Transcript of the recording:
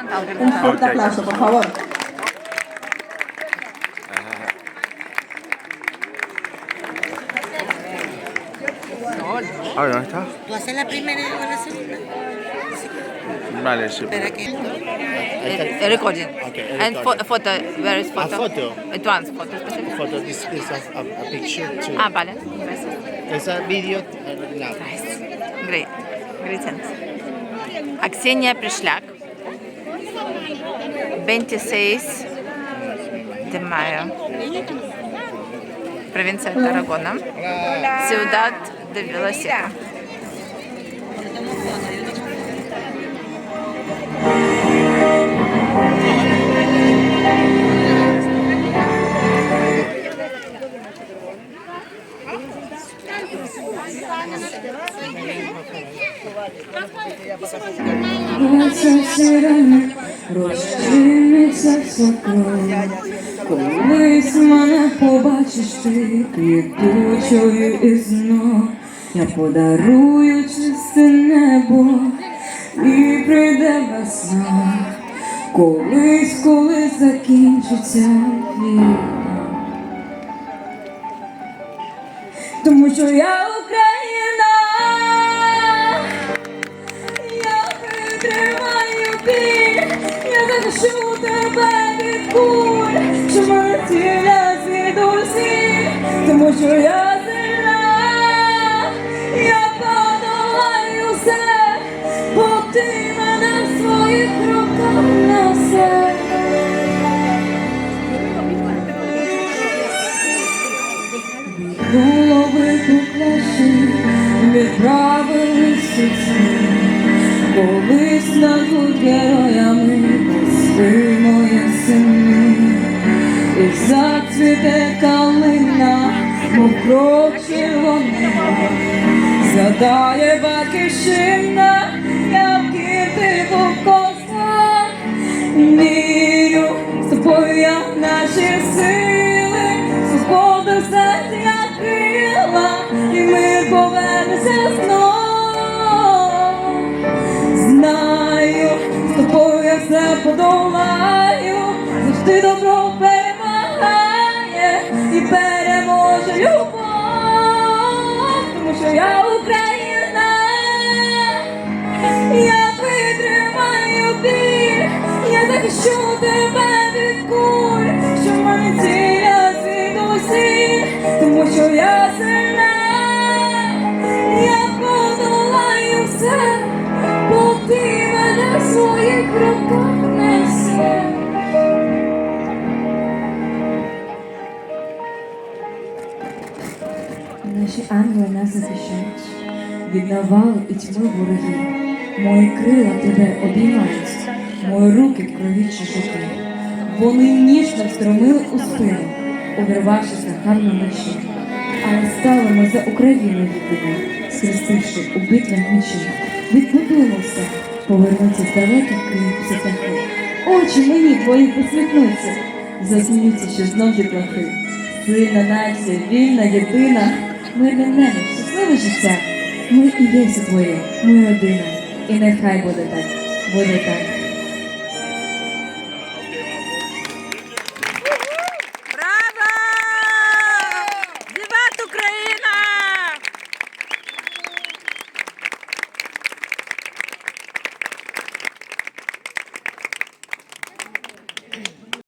Un fuerte Ok. aplauso, por favor. A ver, ¿dónde está? ¿Tú haces la primera y yo la segunda? Vale, sí. Espera que... Uh, recording. Okay, And fo- recording. photo. Where is photo? photo? Advance photo. specific. Photo, this is a, a, a picture too. Ah, vale. Gracias. It's a video uh, now. Great. Greetings. Аксенія Пришляк. 26 de maio. Província de Tarragona. Ciudad de Vila Seca. Все кров. Колись мене побачиш ти квітучою і знов. Я подарую чисте небо і прийде весна. Колись, коли закінчиться війна. Тому що я Україна. Захищу тебе від куль, що мене цілять від тому що я сильна, я подолаю все, бо ти мене в своїх руках несеш. Голови поклаші відправились у світ. Колись назвуть героями сини. І зацвіте калина, мов кров червонила. Згадає батьківщина, який ти був козак. Вірю, з тобою я наші сили, свобода в серці крила, і ми повернемося знов. Знаю, з тобою я все подолаю, тому що я Україна. Я витримаю біль, я захищу тебе від куль, що мене цілять від усіх, тому що я сильна, я подолаю все, бо ти мене в своїх руках несеш. Ангели нас захищають від навалу і тьми ворогів. Мої крила тебе обіймають, мої руки крові чужаки. Вони ніжно встромили у спину, увірвавшись на гарну ночі. Але стали ми за Україну єдині, схрестивши у битвах мечі. Відбудуємося, повернуться з далеких країн птахи. Очі мені твої посміхнуться, засміються, що знов дітлахи. Сильна нація, вільна єдина, мирне небо, щасливе життя. Ми і є всі ми родина. І нехай буде так, буде так.